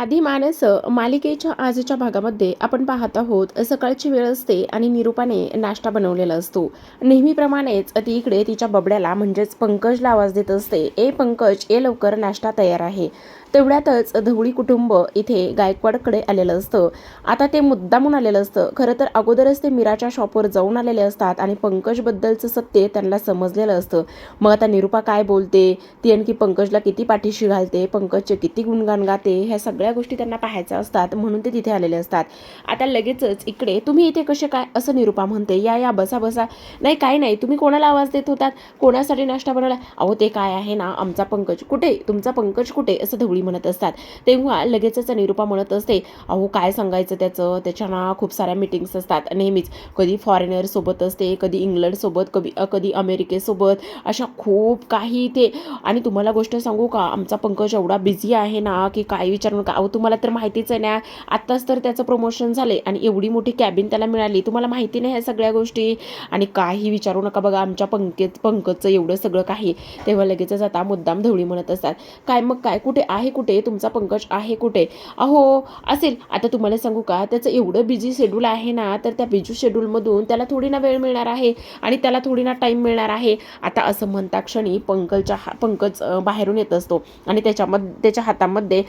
आधी माणसं मालिकेच्या आजच्या भागामध्ये आपण पाहत आहोत. सकाळची वेळ असते आणि निरूपाने नाश्ता बनवलेला असतो. नेहमीप्रमाणेच ती इकडे तिच्या बबड्याला म्हणजेच पंकजला आवाज देत असते. ए पंकज ए लवकर नाश्ता तयार आहे. तेवढ्यातच धवळी कुटुंब इथे गायकवाडकडे आलेलं असतं. आता ते मुद्दामून आलेलं असतं. खरं तर अगोदरच ते मीराच्या शॉपवर जाऊन आलेले असतात आणि पंकजबद्दलचं सत्य त्यांना समजलेलं असतं. मग आता निरूपा काय बोलते? ती आणखी पंकजला किती पाठीशी घालते? पंकजचे किती गुणगान गाते? ह्या सगळ्या गोष्टी त्यांना पाहायच्या असतात. म्हणून ते तिथे आलेले असतात. आता लगेचच इकडे तुम्ही इथे कसे काय? असं निरूपा म्हणते. या या बसा बसा. नाही काय नाही. तुम्ही कोणाला आवाज देत होतात? कोणासाठी नाश्ता बनवला? अहो ते काय आहे ना? आमचा पंकज कुठे? तुमचा पंकज कुठे? असं धवळी म्हणत असतात. तेव्हा लगेचच निरूपा म्हणत असते अहो काय सांगायचं त्याचं? त्याच्या ना खूप साऱ्या मिटिंग्स असतात. नेहमीच कधी फॉरेनरसोबत असते कधी इंग्लंडसोबत कधी कधी अमेरिकेसोबत अशा खूप काही ते आणि तुम्हाला गोष्ट सांगू का? आमचा पंकज एवढा बिझी आहे ना की काय विचारू नका. अहो तुम्हाला तर माहितीच आहे ना आत्ताच तर त्याचं प्रमोशन झाले आणि एवढी मोठी कॅबिन त्याला मिळाली. तुम्हाला माहिती नाही ह्या सगळ्या गोष्टी? आणि काही विचारू नका बघा आमच्या पंकज पंकजचं एवढं सगळं काही. तेव्हा लगेचच आता मुद्दाम धवळी म्हणत असतात. काय मग काय? कुठे आहे कुठे तुमचा पंकज आहे कुठे? अहो असेल. आता तुम्हाला सांगू का? त्याचं एवढं बिझी शेड्यूल आहे ना तर त्या बिझी शेड्यूलमधून त्याला थोडी ना वेळ मिळणार आहे आणि त्याला थोडी ना टाईम मिळणार आहे. आता असं म्हणता क्षणी पंकजच्या हा पंकज बाहेरून येत असतो आणि त्याच्यामध्ये त्याच्या हातामध्ये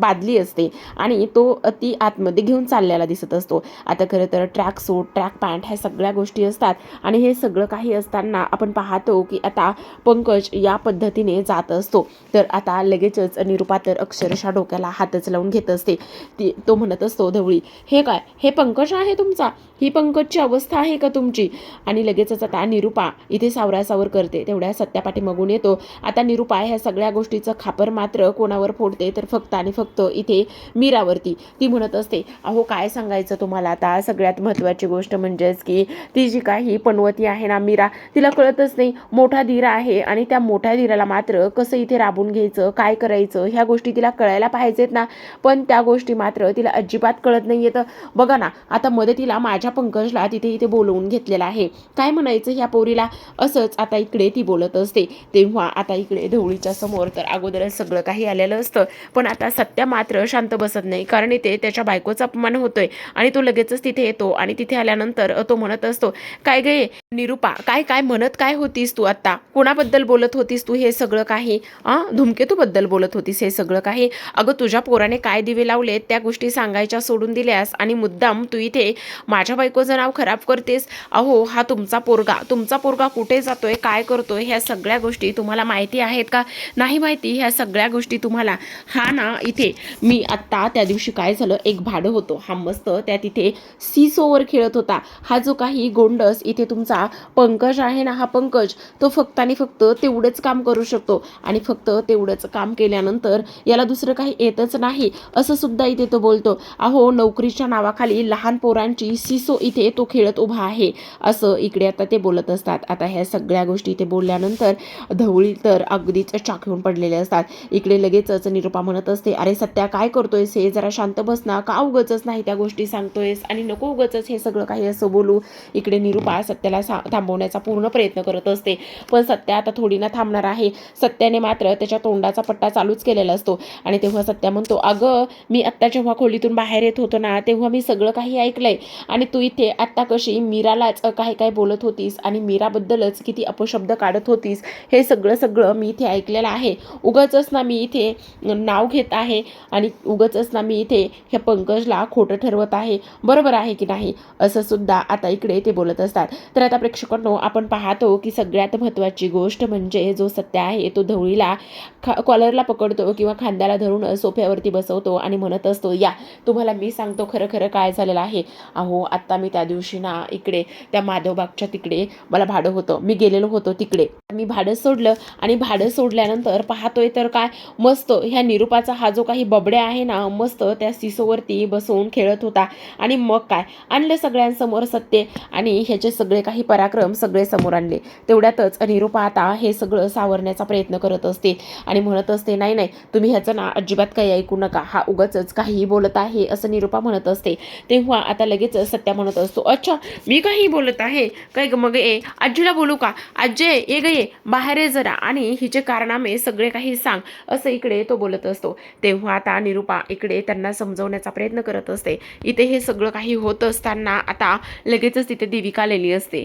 बादली असते आणि तो ती आतमध्ये घेऊन चाललेला दिसत असतो. आता खरं तर ट्रॅक सूट ट्रॅक पॅन्ट ह्या सगळ्या गोष्टी असतात आणि हे सगळं काही असताना आपण पाहतो की आता पंकज या पद्धतीने जात असतो. तर आता लगेचच निरूप तर अक्षरशः डोक्याला हातच लावून घेत असते. ती तो म्हणत असतो धवळी हे काय? हे पंकज आहे तुमचा? ही पंकजची अवस्था आहे का तुमची? आणि लगेचच आता निरुपा इथे सावरासावर करते. तेवढ्या सत्यापाठी मगून येतो. आता निरुपा ह्या सगळ्या गोष्टीचं खापर मात्र कोणावर फोडते तर फक्त आणि फक्त इथे मीरावरती. ती म्हणत असते अहो काय सांगायचं तुम्हाला आता? सगळ्यात महत्त्वाची गोष्ट म्हणजेच की ती जी काही पनवती आहे ना मीरा तिला कळतच नाही. मोठा धीर आहे आणि त्या मोठ्या धीराला मात्र कसं इथे राबून घ्यायचं? काय करायचं? ह्या गोष्टी तिला कळायला पाहिजेत ना. पण त्या गोष्टी मात्र तिला अजिबात कळत नाही येतं बघा ना आता मदतीला माझ्या पंकजला तिथे इथे बोलवून घेतलेलं आहे. काय म्हणायचं ह्या पोरीला? असंच आता इकडे ती बोलत असते. तेव्हा आता इकडे ढवळीच्या समोर तर अगोदरच सगळं काही आलेलं असतं. पण आता सत्या मात्र शांत बसत नाही. कारण इथे त्याच्या बायकोचा अपमान होतोय. आणि तो लगेचच तिथे येतो. आणि तिथे आल्यानंतर तो म्हणत असतो काय गे निरुपा काय काय म्हणत काय होतीस तू आत्ता? कोणाबद्दल बोलत होतीस तू हे सगळं काही? आ? धुमकेतूबद्दल बोलत होतीस हे सगळं काही? अगं तुझ्या पोराने काय दिवे लावलेत त्या गोष्टी सांगायच्या सोडून दिल्यास? आणि मुद्दाम तू इथे माझ्या बायकोचं नाव खराब करतेस? अहो हा तुमचा पोरगा तुमचा पोरगा कुठे जातोय काय करतोय ह्या सगळ्या गोष्टी तुम्हाला माहिती आहेत का? नाही माहिती ह्या सगळ्या गोष्टी तुम्हाला. हा ना इथे मी आत्ता त्या दिवशी काय झालं एक भाडं होतो हा मस्त त्या तिथे सीसोवर खेळत होता. हा जो काही गोंडस इथे तुमचा पंकज आहे ना हा पंकज तो फक्त आणि फक्त तेवढंच काम करू शकतो. आणि फक्त तेवढंच काम केल्यानंतर याला दुसरं काही येतच नाही असं सुद्धा इथे तो बोलतो. अहो नोकरीच्या नावाखाली लहान पोरांची सिसो इथे तो खेळत उभा आहे असं इकडे आता ते बोलत असतात. आता ह्या सगळ्या गोष्टी इथे बोलल्यानंतर धवळी तर अगदीच चाक पडलेले असतात. इकडे लगेचच निरूपा म्हणत असते अरे सत्या काय करतोयस हे? जरा शांत बस ना का उगचच नाही त्या गोष्टी सांगतोयस? आणि नको उगचच हे सगळं काही असं बोलू. इकडे निरूपा सत्याला सा थांबवण्याचा पूर्ण प्रयत्न करत असते. पण सत्या आता थोडी ना थांबणार आहे. सत्याने मात्र त्याच्या तोंडाचा पट्टा चालूच केलेला असतो. आणि तेव्हा सत्या म्हणतो अगं मी आत्ता जेव्हा खोलीतून बाहेर येत होतो ना तेव्हा मी सगळं काही ऐकलंय. आणि तू इथे आत्ता कशी मीरालाच काही काय बोलत होतीस आणि मीराबद्दलच किती अपशब्द काढत होतीस हे सगळं सगळं मी इथे ऐकलेलं आहे. उगाचच ना मी इथे नाव घेत आहे आणि उगाचच ना मी इथे ह्या पंकजला खोटं ठरवत आहे. बरोबर आहे की नाही? असं सुद्धा आता इकडे ते बोलत असतात. तर आता प्रेक्षकांनो आपण पाहतो की सगळ्यात महत्त्वाची गोष्ट म्हणजे जो सत्य आहे तो धवळीला खा कॉलरला पकडतो किंवा खांद्याला धरून सोफ्यावरती बसवतो आणि म्हणत असतो या तुम्हाला मी सांगतो खरं खरं काय झालेलं आहे. अहो आत्ता मी त्या दिवशी ना इकडे त्या माधवबागच्या तिकडे मला भाडं होतं. मी गेलेलो होतो तिकडे. मी भाडं सोडलं आणि भाडं सोडल्यानंतर पाहतोय तर काय मस्त ह्या निरूपाचा हा जो काही बबड्या आहे ना मस्त त्या सिसोवरती बसवून खेळत होता. आणि मग काय? आणलं सगळ्यांसमोर सत्य आणि ह्याचे सगळे काही पराक्रम सगळे समोर आणले. तेवढ्यातच निरूपा आता हे सगळं सावरण्याचा प्रयत्न करत असते आणि म्हणत असते नाही नाही तुम्ही ह्याचं ना अजिबात काही ऐकू नका. हा उगाच काहीही बोलत आहे असं निरुपा म्हणत असते. तेव्हा आता लगेच सत्या म्हणत असतो अच्छा मी काही बोलत आहे? काय ग मग ए आजीला बोलू का? आजी ये ग ये. बाहेर ये जरा आणि हिचे कारनामे सगळे काही सांग असं इकडे तो बोलत असतो. तेव्हा आता निरुपा इकडे त्यांना समजवण्याचा प्रयत्न करत असते. इथे हे सगळं काही होत असताना आता लगेचच तिथे देविका आलेली असते.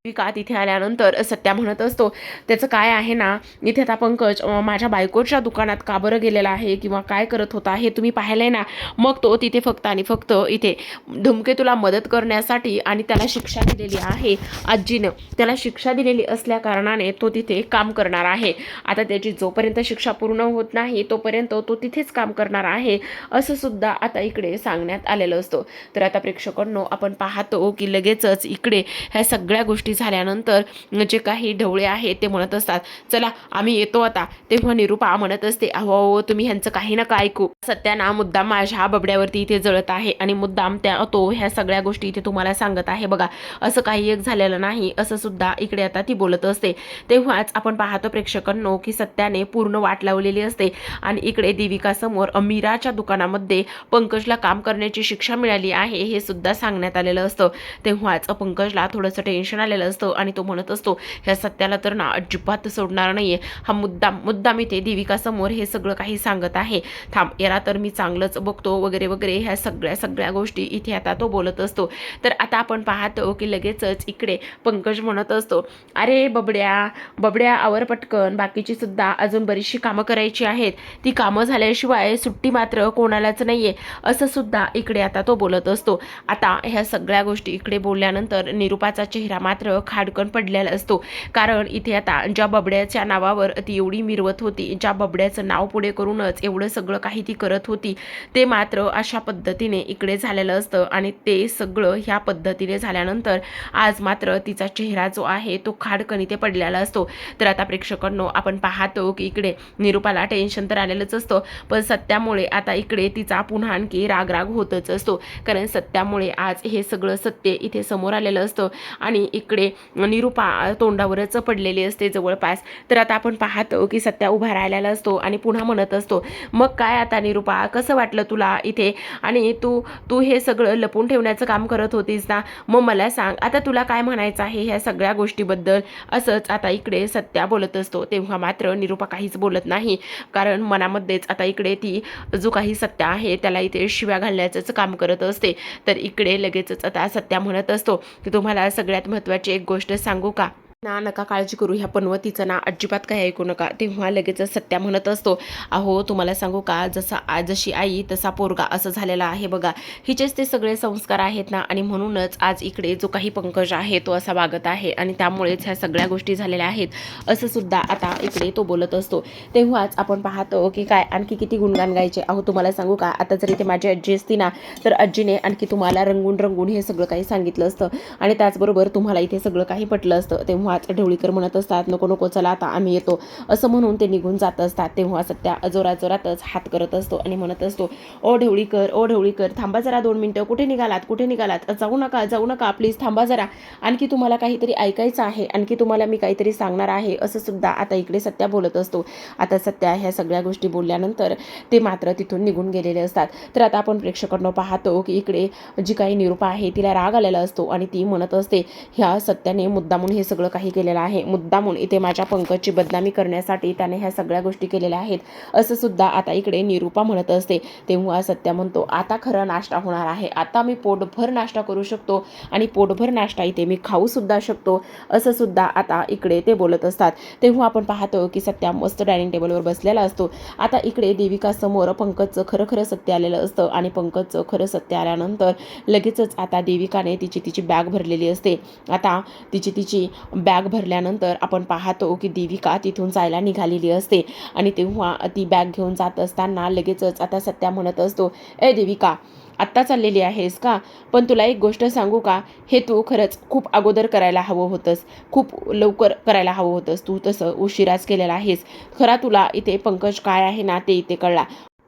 का तिथे आल्यानंतर सत्या म्हणत असतो त्याचं काय आहे ना? इथे आता पंकज माझ्या बायकोच्या दुकानात का बरं गेलेला आहे किंवा काय करत होता हे तुम्ही पाहिलंय ना? मग तो तिथे फक्त आणि फक्त इथे धुमकेतूला मदत करण्यासाठी आणि त्याला शिक्षा दिलेली आहे आजीनं. त्याला शिक्षा दिलेली असल्या कारणाने तो तिथे काम करणार आहे. आता त्याची जोपर्यंत शिक्षा पूर्ण होत नाही तोपर्यंत तो तिथेच काम करणार आहे असं सुद्धा आता इकडे सांगण्यात आलेलं असतं. तर आता प्रेक्षकांनो आपण पाहतो की लगेचच इकडे ह्या सगळ्या गोष्टी झाल्यानंतर जे काही ढवळे आहेत ते म्हणत असतात चला आम्ही येतो आता. तेव्हा निरुपा म्हणत असते अहो अहो, तुम्ही ह्यांचं काही नका ऐकू. सत्याना मुद्दाम माझ्या बबड्यावरती इथे जळत आहे आणि मुद्दाम त्या तो ह्या सगळ्या गोष्टी इथे तुम्हाला सांगत आहे बघा. असं काही एक झालेलं नाही असं सुद्धा इकडे आता ती बोलत असते. तेव्हाच आपण पाहतो प्रेक्षकांनो की सत्याने पूर्ण वाट लावलेली असते आणि इकडे देविका समोर अमीराच्या दुकानामध्ये पंकजला काम करण्याची शिक्षा मिळाली आहे हे सुद्धा सांगण्यात आलेलं असतं. तेव्हाच पंकजला थोडंसं टेन्शन आलेलं असतो आणि तो म्हणत असतो ह्या सत्याला तर ना अजिबात सोडणार नाहीये. हा मुद्दाम मुद्दाम इथे देविका समोर हे सगळं काही सांगत आहे. थांब याला तर मी चांगलंच बघतो वगैरे वगैरे ह्या सगळ्या सगळ्या गोष्टी इथे आता तो बोलत असतो. तर आता आपण पाहतो की लगेचच इकडे पंकज म्हणत असतो अरे बबड्या बबड्या आवर पटकन. बाकीची सुद्धा अजून बरीचशी कामं करायची आहेत. ती कामं झाल्याशिवाय सुट्टी मात्र कोणालाच नाहीये. असं सुद्धा इकडे आता तो बोलत असतो. आता ह्या सगळ्या गोष्टी इकडे बोलल्यानंतर निरुपाचा चेहरा मात्र खाडकन पडलेला असतो. कारण इथे आता ज्या बबड्याच्या नावावर ती एवढी मिरवत होती ज्या बबड्याचं नाव पुढे करूनच एवढं सगळं काही ती करत होती ते मात्र अशा पद्धतीने इकडे झालेलं असतं आणि ते सगळं ह्या पद्धतीने झाल्यानंतर आज मात्र तिचा चेहरा जो आहे तो खाडकन इथे पडलेला असतो. तर आता प्रेक्षकांनो आपण पाहतो की इकडे निरुपाला टेन्शन तर आलेलंच असतं पण सत्यामुळे आता इकडे तिचा पुन्हा आणखी रागराग होतच असतो. कारण सत्यामुळे आज हे सगळं सत्य इथे समोर आलेलं असतं आणि इकडे निरुपा तोंडावरच पडलेली असते जवळपास. तर आता आपण पाहतो की सत्या उभा राहिलेला असतो आणि पुन्हा म्हणत असतो मग काय आता निरुपा कसं वाटलं तुला इथे? आणि तू तू हे सगळं लपून ठेवण्याचं काम करत होतीस ना? मग मला सांग आता तुला काय म्हणायचं आहे ह्या सगळ्या गोष्टीबद्दल? असंच आता इकडे सत्या बोलत असतो. तेव्हा मात्र निरुपा काहीच बोलत नाही कारण मनामध्येच आता इकडे ती जो काही सत्या आहे त्याला इथे शिव्या घालण्याचंच काम करत असते. तर इकडे लगेचच आता सत्या म्हणत असतो की तुम्हाला सगळ्यात महत्त्वाची एक गोष्ट सांगू का? ना नका काळजी करू. ह्या पनवतीचं ना अजिबात काही ऐकू नका. तेव्हा लगेचच सत्या म्हणत असतो अहो तुम्हाला सांगू का? जसा आ जशी आई तसा पोरगा असं झालेला आहे बघा. हिचेच ते सगळे संस्कार आहेत ना आणि म्हणूनच आज इकडे जो काही पंकज आहे तो असा वागत आहे आणि त्यामुळेच ह्या सगळ्या गोष्टी झालेल्या आहेत. असं सुद्धा आता इकडे तो बोलत असतो. तेव्हाच आपण पाहतो की काय आणखी किती गुणगान गायचे. अहो तुम्हाला सांगू का? आता जर इथे माझी आजी असती ना तर आजीने आणखी तुम्हाला रंगून रंगून हे सगळं काही सांगितलं असतं. आणि त्याचबरोबर तुम्हाला इथे सगळं काही पटलं असतं. तेव्हा तेव्हाच ढवळीकर म्हणत असतात नको नको चला आता आम्ही येतो. असं म्हणून ते निघून जात असतात. तेव्हा सत्या जोरात जोरातच हात करत असतो आणि म्हणत असतो ओ ढवळीकर ओ ढवळीकर थांबा जरा दोन मिनटं. कुठे निघालात? कुठे निघालात? जाऊ नका जाऊ नका प्लीज थांबा जरा. आणखी तुम्हाला काहीतरी ऐकायचं आहे. आणखी तुम्हाला मी काहीतरी सांगणार आहे. असं सुद्धा आता इकडे सत्या बोलत असतो. आता सत्या ह्या सगळ्या गोष्टी बोलल्यानंतर ते मात्र तिथून निघून गेलेले असतात. तर आता आपण प्रेक्षकांना पाहतो की इकडे जी काही निरूपा आहे तिला राग आलेला असतो आणि ती म्हणत असते ह्या सत्याने मुद्दामून हे सगळं काही केलेलं आहे. मुद्दामून इथे माझ्या पंकजची बदनामी करण्यासाठी त्याने ह्या सगळ्या गोष्टी केलेल्या आहेत. असं सुद्धा आता इकडे निरूपा म्हणत असते. तेव्हा सत्या म्हणतो आता खरं नाश्ता होणार आहे. आता मी पोटभर नाश्ता करू शकतो आणि पोटभर नाश्ता इथे मी खाऊ सुद्धा शकतो. असं सुद्धा आता इकडे ते बोलत असतात. तेव्हा आपण पाहतो की सत्या मस्त डायनिंग टेबलवर बसलेला असतो. आता इकडे देविका समोर पंकजचं खरं खरं सत्य आलेलं असतं आणि पंकजचं खरं सत्य आल्यानंतर लगेचच आता देविकाने तिची तिची बॅग भरलेली असते. आता तिची तिची बॅग बॅग भरल्यानंतर आपण पाहतो की देविका तिथून जायला निघालेली असते. आणि तेव्हा ती बॅग घेऊन जात असताना लगेचच आता सत्या म्हणत असतो ए देविका आत्ता चाललेली आहेस का? पण तुला एक गोष्ट सांगू का? हे तू खरंच खूप अगोदर करायला हवं होतंस. खूप लवकर करायला हवं होतंस. तू तसं उशिराच केलेला आहेस. खरा तुला इथे पंकज काय आहे ना ते इथे कळला.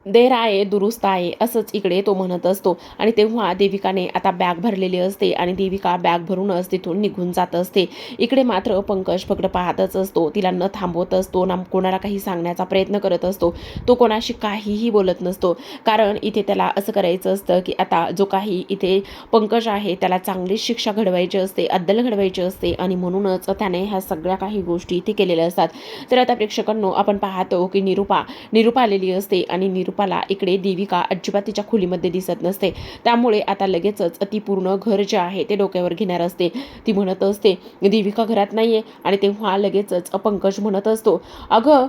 देर आहे दुरुस्त आहे असंच इकडे तो म्हणत असतो. आणि तेव्हा देविकाने आता बॅग भरलेली असते आणि देविका बॅग भरूनच तिथून निघून जात असते. इकडे मात्र पंकज फक्त पाहतच असतो. तिला न थांबवत असतो ना कोणाला काही सांगण्याचा प्रयत्न करत असतो. तो कोणाशी काहीही बोलत नसतो. कारण इथे त्याला असं करायचं असतं की आता जो काही इथे पंकज आहे त्याला चांगलीच शिक्षा घडवायची असते अद्दल घडवायची असते आणि म्हणूनच त्याने ह्या सगळ्या काही गोष्टी इथे केलेल्या असतात. तर आता प्रेक्षकांनो आपण पाहतो की निरुपा निरुपा आलेली असते आणि रूपाला इकडे देविका अजिबात तिच्या खोलीमध्ये दिसत नसते. त्यामुळे आता लगेचच ती पूर्ण घर जे आहे ते डोक्यावर घेणार असते. ती म्हणत असते देविका घरात नाहीये. आणि तेव्हा लगेचच पंकज म्हणत असतो अगं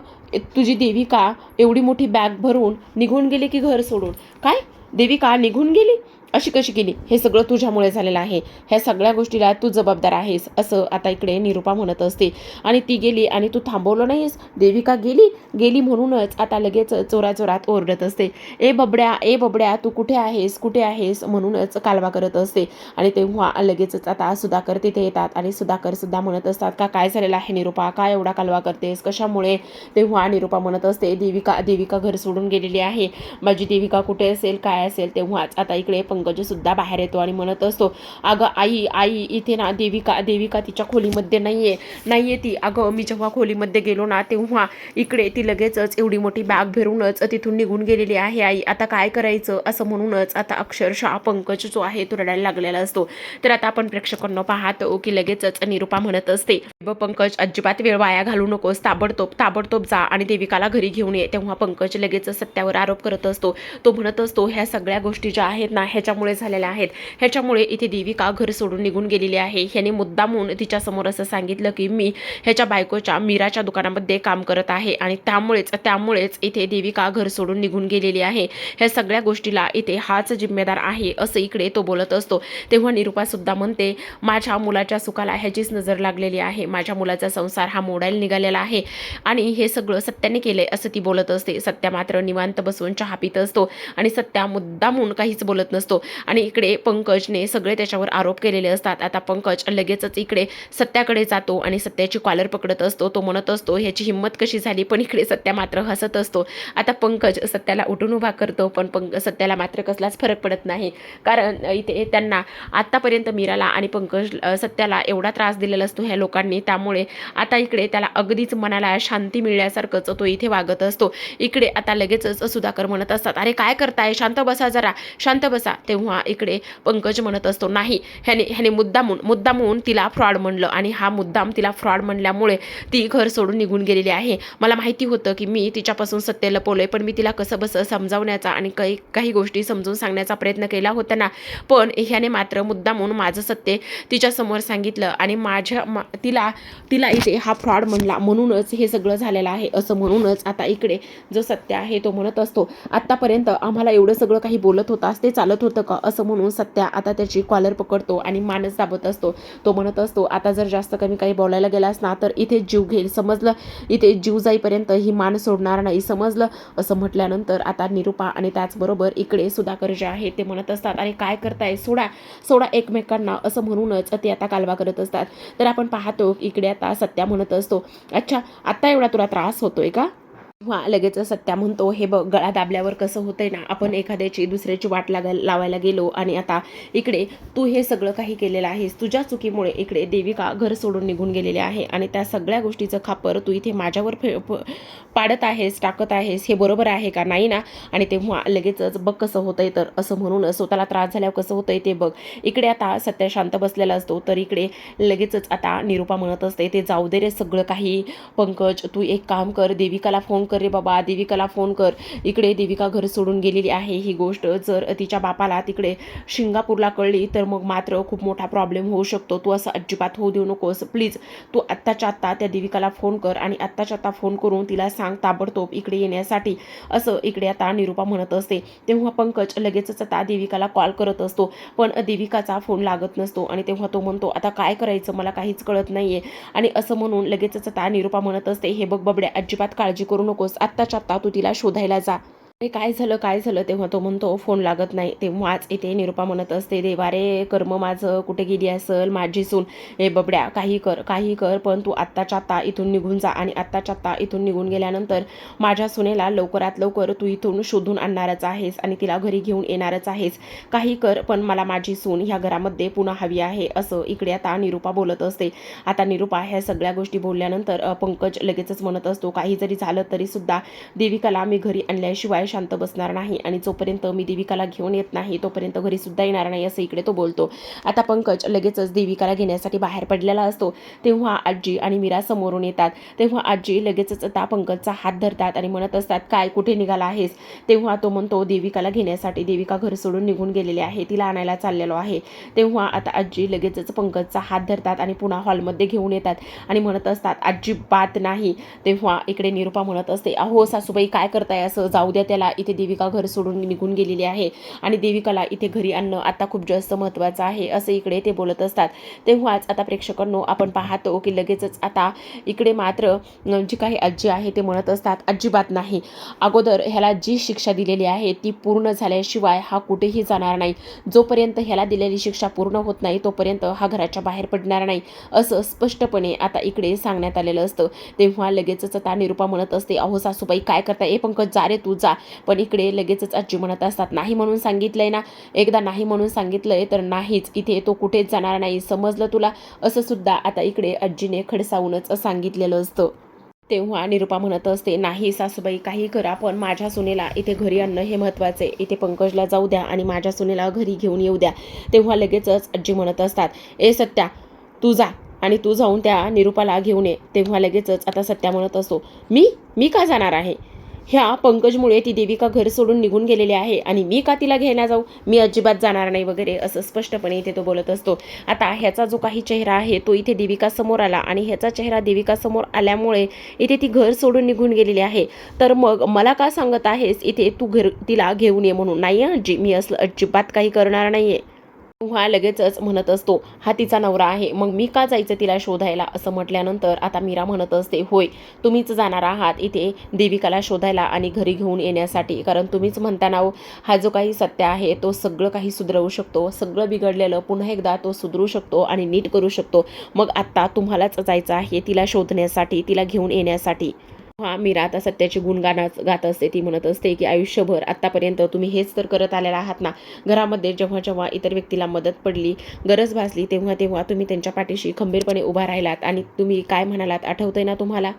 तुझी देविका एवढी मोठी बॅग भरून निघून गेली की घर सोडून? काय? देविका निघून गेली? अशी कशी केली? हे सगळं तुझ्यामुळे झालेलं आहे. ह्या सगळ्या गोष्टीला तू जबाबदार आहेस असं आता इकडे निरुपा म्हणत असते. आणि ती गेली आणि तू थांबवलं नाहीस? देविका गेली? गेली म्हणूनच आता लगेच चोराचोरात ओरडत असते. ए बबड्या ए बबड्या तू कुठे आहेस? कुठे आहेस? म्हणूनच कालवा करत असते. आणि तेव्हा लगेचच आता सुधाकर तिथे येतात आणि सुधाकर सुद्धा म्हणत असतात का काय झालेलं आहे निरुपा? काय एवढा कालवा करतेस? कशामुळे? तेव्हा निरुपा म्हणत असते देविका देविका घर सोडून गेलेली आहे. माझी देविका कुठे असेल? काय असेल? तेव्हाच आता इकडे पंक सुद्धा बाहेर येतो आणि म्हणत असतो अगं आई आई इथे ना देविका देविका तिच्या खोलीमध्ये नाहीये नाहीये ती. अगं मी जेव्हा खोलीमध्ये गेलो ना तेव्हा इकडे ती लगेचच एवढी मोठी बॅग भरूनच तिथून निघून गेलेली आहे आई. आता काय करायचं? असं म्हणूनच आता अक्षरशः पंकज जो आहे तो रडायला लागलेला असतो. तर आता आपण प्रेक्षकांना पाहतो की लगेचच निरुपा म्हणत असते ब पंकज अजिबात वेळ वाया घालू नकोस. ताबडतोब ताबडतोब जा आणि देविकाला घरी घेऊन ये. तेव्हा पंकज लगेच सत्यावर आरोप करत असतो. तो म्हणत असतो ह्या सगळ्या गोष्टी ज्या आहेत ना ह्या ह्याच्यामुळे झालेल्या आहेत. ह्याच्यामुळे इथे देविका घर सोडून निघून गेलेली आहे. ह्याने मुद्दामून तिच्यासमोर असं सांगितलं की मी ह्याच्या बायकोच्या मीराच्या दुकानामध्ये काम करत आहे आणि त्यामुळेच त्यामुळेच इथे देविका घर सोडून निघून गेलेली आहे. ह्या सगळ्या गोष्टीला इथे हाच जिम्मेदार आहे असं इकडे तो बोलत असतो. तेव्हा निरुपासुद्धा म्हणते माझ्या मुलाच्या सुखाला ह्याचीच नजर लागलेली आहे. माझ्या मुलाचा संसार हा मोडायला निघालेला आहे आणि हे सगळं सत्याने केलंय असं ती बोलत असते. सत्या मात्र निवांत बसून चहा पित असतो आणि सत्या मुद्दामून काहीच बोलत नसतो. आणि इकडे पंकजने सगळे त्याच्यावर आरोप केलेले असतात. आता पंकज लगेचच इकडे सत्याकडे जातो आणि सत्याची कॉलर पकडत असतो. तो म्हणत असतो ह्याची हिंमत कशी झाली पण इकडे सत्या मात्र हसत असतो. आता पंकज सत्याला उठून उभा करतो पण पंक सत्याला मात्र कसलाच फरक पडत नाही. कारण इथे त्यांना आत्तापर्यंत मीराला आणि पंकज सत्याला एवढा त्रास दिलेला असतो ह्या लोकांनी. त्यामुळे आता इकडे त्याला अगदीच मनाला शांती मिळण्यासारखंच तो इथे वागत असतो. इकडे आता लगेचच सुधाकर म्हणत असतात अरे काय करताय? शांत बसा जरा. शांत बसा. तेव्हा इकडे पंकज म्हणत असतो नाही ह्याने ह्याने मुद्दामून मुद्दामून तिला फ्रॉड म्हणलं आणि हा मुद्दाम तिला फ्रॉड म्हणल्यामुळे ती घर सोडून निघून गेलेली आहे. मला माहिती होतं की मी तिच्यापासून सत्य लपवलंय पण मी तिला कसं बसं समजावण्याचा आणि काही काही गोष्टी समजून सांगण्याचा प्रयत्न केला होता ना. पण ह्याने मात्र मुद्दामून माझं सत्य तिच्यासमोर सांगितलं आणि माझ्या मा तिला तिला इथे हा फ्रॉड म्हणला. म्हणूनच हे सगळं झालेलं आहे असं म्हणूनच आता इकडे जो सत्य आहे तो म्हणत असतो. आत्तापर्यंत आम्हाला एवढं सगळं काही बोलत होतास ते चालत होतं. का? असं म्हणून सत्या आता त्याची कॉलर पकडतो आणि मानस दाबत असतो. तो म्हणत असतो आता जर जास्त कमी काही बोलायला गेलास ना तर इथे जीव घेईल. समजलं? इथे जीव जाईपर्यंत ही मान सोडणार नाही. समजलं? असं म्हटल्यानंतर आता निरुपा आणि त्याचबरोबर इकडे सुधाकर जे आहे ते म्हणत असतात अरे काय करताय? सोडा. सोडा एकमेकांना. असं म्हणूनच ते आता कालवा करत असतात. तर आपण पाहतो इकडे आता सत्या म्हणत असतो अच्छा आत्ता एवढा तुला त्रास होतोय का? किंवा लगेच सत्या म्हणतो हे बघ गळा दाबल्यावर कसं होतंय ना आपण एखाद्याची दुसऱ्याची वाट लागा लावायला गेलो आणि आता इकडे तू हे सगळं काही केलेलं आहेस. तुझ्या चुकीमुळे इकडे देविका घर सोडून निघून गेलेले आहे आणि त्या सगळ्या गोष्टीचं खापर तू इथे माझ्यावर फे पाडत आहेस टाकत आहेस हे बरोबर आहे का? नाही ना? आणि तेव्हा लगेचच बघ कसं होतंय तर असं म्हणून स्वतःला त्रास झाल्यावर कसं होतंय ते बघ. इकडे आता सत्या शांत बसलेला असतो तर इकडे लगेचच आता निरूपा म्हणत असते ते जाऊ दे रे सगळं काही पंकज तू एक काम कर देविकाला फोन कर रे बाबा देविकाला फोन कर. इकडे देविका घर सोडून गेलेली आहे. ही गोष्ट जर तिच्या बापाला तिकडे सिंगापूरला कळली तर मग मात्र खूप मोठा प्रॉब्लेम होऊ शकतो. तू असं अजिबात होऊ देऊ नकोस. प्लीज तू आत्ताच्या आत्ता त्या देविकाला फोन कर आणि आत्ताच्या आत्ता फोन करून तिला सांग ताबडतोब इकडे येण्यासाठी. असं इकडे आता निरूपा म्हणत असते. तेव्हा पंकज लगेचच आता देविकाला कॉल करत असतो. पण देविकाचा फोन लागत नसतो आणि तेव्हा तो म्हणतो आता काय करायचं? मला काहीच कळत नाहीये. आणि असं म्हणून लगेचच आता निरूपा म्हणत असते हे बघ बबड्या अजिबात काळजी करू नको नकोस. आत्ताच्या आत्ता तू तिला शोधायला जा. अरे काय झालं? काय झालं? तेव्हा तो म्हणतो फोन लागत नाही. तेव्हाच इथे निरुपा म्हणत असते देवा रे कर्म माझं कुठे गेली असेल? माझी सून. हे बबड्या काही कर काही कर पण तू आत्ताच्या आत्ता इथून निघून जा आणि आत्ताच्या आत्ता इथून निघून गेल्यानंतर माझ्या सुनेला लवकरात लवकर तू इथून शोधून आणणारच आहेस आणि तिला घरी घेऊन येणारच आहेस. काही कर पण मला माझी सून ह्या घरामध्ये पुन्हा हवी आहे. असं इकडे आता निरुपा बोलत असते. आता निरुपा ह्या सगळ्या गोष्टी बोलल्यानंतर पंकज लगेचच म्हणत असतो काही जरी झालं तरी सुद्धा देविकाला मी घरी आणल्याशिवाय शांत बसणार नाही आणि जोपर्यंत मी देविकाला घेऊन येत नाही तोपर्यंत घरी सुद्धा येणार नाही असं इकडे तो बोलतो. आता पंकज लगेचच देविकाला घेण्यासाठी बाहेर पडलेला असतो. तेव्हा आजी आणि मीरा समोरून येतात. तेव्हा आजी लगेचच आता पंकजचा हात धरतात आणि म्हणत असतात काय कुठे निघाला आहेस? तेव्हा तो म्हणतो देविकाला घेण्यासाठी देविका घर सोडून निघून गेलेली आहे. तिला आणायला चाललेलो आहे. तेव्हा आता आजी लगेचच पंकजचा हात धरतात आणि पुन्हा हॉलमध्ये घेऊन येतात आणि म्हणत असतात आजी बात नाही. तेव्हा इकडे निरुपा म्हणत असते अहो सासूबाई काय करताय असं? जाऊ द्या त्याला इथे देविका घर सोडून निघून गेलेली आहे. आणि देविकाला इथे घरी आणणं आता खूप जास्त महत्त्वाचं आहे असं इकडे ते बोलत असतात. तेव्हाच आता प्रेक्षकांनो आपण पाहतो की लगेचच आता इकडे मात्र जी काही आजी आहे ते म्हणत असतात अजिबात नाही. अगोदर ह्याला जी शिक्षा दिलेली आहे ती पूर्ण झाल्याशिवाय हा कुठेही जाणार नाही. जोपर्यंत ह्याला दिलेली शिक्षा पूर्ण होत नाही तोपर्यंत हा घराच्या बाहेर पडणार नाही. असं स्पष्टपणे आता इकडे सांगण्यात आलेलं असतं. तेव्हा लगेचच आता निरुपा म्हणत असते अहो सासूबाई काय करता ए पंकज जा रे तू जा. पण इकडे लगेचच आजी म्हणत असतात नाही म्हणून सांगितलंय ना. एकदा नाही म्हणून सांगितलंय तर नाहीच इथे तो कुठेच जाणार नाही. समजलं तुला? असं सुद्धा आता इकडे आजीने खडसावूनच सांगितलेलं असतं. तेव्हा निरुपा म्हणत असते नाही सासूबाई काही करा पण माझ्या सुनेला इथे घरी आणणं हे महत्त्वाचे. इथे पंकजला जाऊ द्या आणि माझ्या सुनेला घरी घेऊन येऊ द्या. तेव्हा लगेचच आजी म्हणत असतात ए सत्या तू जा आणि तू जाऊन त्या निरुपाला घेऊन ये. तेव्हा लगेचच आता सत्या म्हणत असतो मी? मी का जाणार आहे? ह्या पंकजमुळे ती देविका घर सोडून निघून गेलेली आहे आणि मी का तिला घ्यायला जाऊ? मी अजिबात जाणार नाही वगैरे असं स्पष्टपणे इथे तो बोलत असतो. आता ह्याचा जो काही चेहरा आहे तो इथे देविका समोर आला आणि ह्याचा चेहरा देविका समोर आल्यामुळे इथे ती घर सोडून निघून गेलेली आहे. तर मग मला का सांगत आहेस इथे तू घर तिला घेऊन ये म्हणून? नाही हं, आजी मी असलं अजिबात काही करणार नाही आहे उहा लगेचच म्हणत असतो हा तिचा नवरा आहे मग मी का जायचं तिला शोधायला? असं म्हटल्यानंतर आता मीरा म्हणत असते होय तुम्हीच जाणार आहात इथे देविकाला शोधायला आणि घरी घेऊन येण्यासाठी. कारण तुम्हीच म्हणताना हा जो काही सत्य आहे तो सगळं काही सुधरवू शकतो. सगळं बिघडलेलं पुन्हा एकदा तो सुधरू शकतो आणि नीट करू शकतो. मग आत्ता तुम्हालाच जायचं आहे तिला शोधण्यासाठी तिला घेऊन येण्यासाठी. हा मीरा आता सत्याची गाणं गात असते ती म्हणत असते की आयुष्यभर आत्तापर्यंत तुम्ही हेच तर करत आलेला आहात ना? घरामध्ये जेव्हा जेव्हा इतर व्यक्तीला मदत पडली गरज भासली तेव्हा तेव्हा तुम्ही त्यांच्या पाठीशी खंबीरपणे उभा राहिलात आणि तुम्ही काय म्हणालात आठवतंय ना तुम्हाला?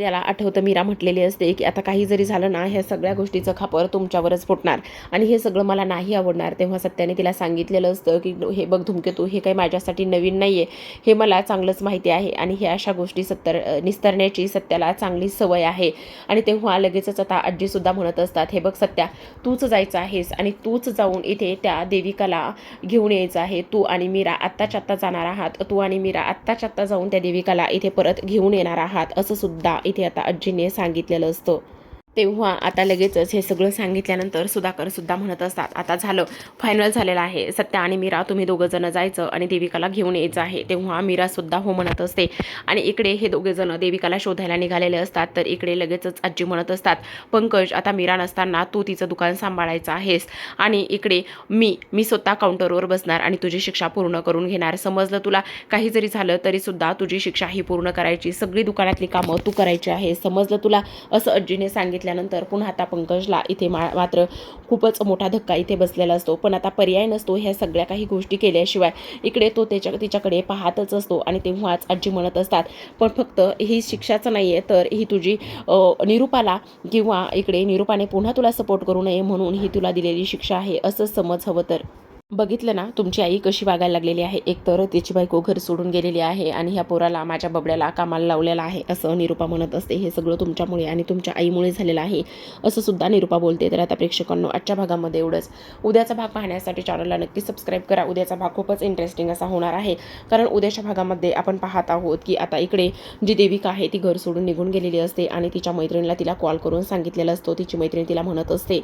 याला आठवतं मीरा म्हटलेली असते की आता काही जरी झालं ना ह्या सगळ्या गोष्टीचं खापर तुमच्यावरच फुटणार. आणि हे सगळं मला नाही आवडणार. तेव्हा सत्याने तिला सांगितलेलं असतं की हे बघ धुमकेतू हे काही माझ्यासाठी नवीन नाही आहे हे मला चांगलंच माहिती आहे आणि हे अशा गोष्टी सत्तर निस्तरण्याची सत्याला चांगली सवय आहे. आणि तेव्हा लगेचच आता आजीसुद्धा म्हणत असतात हे बघ सत्या तूच जायचं आहेस आणि तूच जाऊन इथे त्या देविकाला घेऊन यायचं आहे. तू आणि मीरा आत्ताच्या आत्ता जाणार आहात. तू आणि मीरा आत्ताच्या आत्ता जाऊन त्या देविकाला इथे परत घेऊन येणार आहात. असं सुद्धा इथे आता आजीने सांगितलेलं असतं. तेव्हा आता लगेचच हे सगळं सांगितल्यानंतर सुधाकर सुद्धा म्हणत असतात आता झालं फायनल झालेलं आहे. सत्या आणि मीरा तुम्ही दोघं जण जायचं आणि देविकाला घेऊन यायचं आहे. तेव्हा मीरा सुद्धा हो म्हणत असते. आणि इकडे हे दोघे जण देविकाला शोधायला निघालेले असतात तर इकडे लगेचच आजी म्हणत असतात पंकज आता मीरा नसताना तू तिचं दुकान सांभाळायचं आहेस. आणि इकडे मी मी स्वतः काउंटरवर बसणार आणि तुझी शिक्षा पूर्ण करून घेणार. समजलं तुला? काही जरी झालं तरी सुद्धा तुझी शिक्षा ही पूर्ण करायची. सगळी दुकानातली कामं तू करायची आहे समजलं तुला? असं आजीने सांगितलं. घेतल्यानंतर पुन्हा आता पंकजला इथे मा मात्र खूपच मोठा धक्का इथे बसलेला असतो. पण आता पर्याय नसतो ह्या सगळ्या काही गोष्टी केल्याशिवाय. इकडे तो त्याच्या तिच्याकडे पाहतच असतो आणि तेव्हाच आजी म्हणत असतात पण फक्त ही शिक्षाचं नाही आहे तर ही तुझी निरूपाला किंवा इकडे निरूपाने पुन्हा तुला सपोर्ट करू नये म्हणून ही तुला दिलेली शिक्षा आहे. असं समज हवं तर. बघितलं ना तुमची आई कशी वागायला लागलेली आहे? एकतर तिची बायको घर सोडून गेलेली आहे आणि ह्या पोराला माझ्या बबड्याला कामाला लावलेला आहे असं निरूपा म्हणत असते. हे सगळं तुमच्यामुळे आणि तुमच्या आईमुळे झालेलं आहे असं सुद्धा निरूपा बोलते. तर आता प्रेक्षकांनो आजच्या भागामध्ये एवढंच. उद्याचा भाग पाहण्यासाठी चॅनलला नक्की सबस्क्राईब करा. उद्याचा भाग खूपच इंटरेस्टिंग असा होणार आहे. कारण उद्याच्या भागामध्ये आपण पाहत आहोत की आता इकडे जी देविका आहे ती घर सोडून निघून गेलेली असते आणि तिच्या मैत्रिणीला तिला कॉल करून सांगितलेलं असतो. तिची मैत्रीण तिला म्हणत असते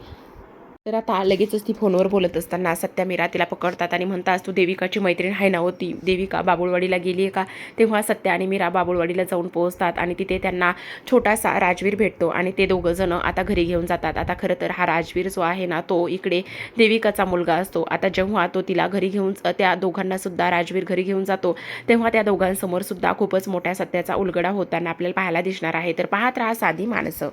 तर आता लगेचच ती फोनवर बोलत असताना सत्या मीरा तिला पकडतात आणि म्हणतात तू देविकाची मैत्रीण आहे ना होती देविका बाबुळवाडीला गेली आहे का? तेव्हा सत्या आणि मीरा बाबुळवाडीला जाऊन पोहोचतात आणि तिथे त्यांना छोटासा राजवीर भेटतो आणि ते दोघं जण आता घरी घेऊन जातात. आता खरं तर हा राजवीर जो आहे ना तो इकडे देविकाचा मुलगा असतो. आता जेव्हा तो तिला घरी घेऊन त्या दोघांना सुद्धा राजवीर घरी घेऊन जातो तेव्हा त्या दोघांसमोर सुद्धा खूपच मोठ्या सत्याचा उलगडा होताना आपल्याला पाहायला दिसणार आहे. तर पाहत राहा साधी माणसं.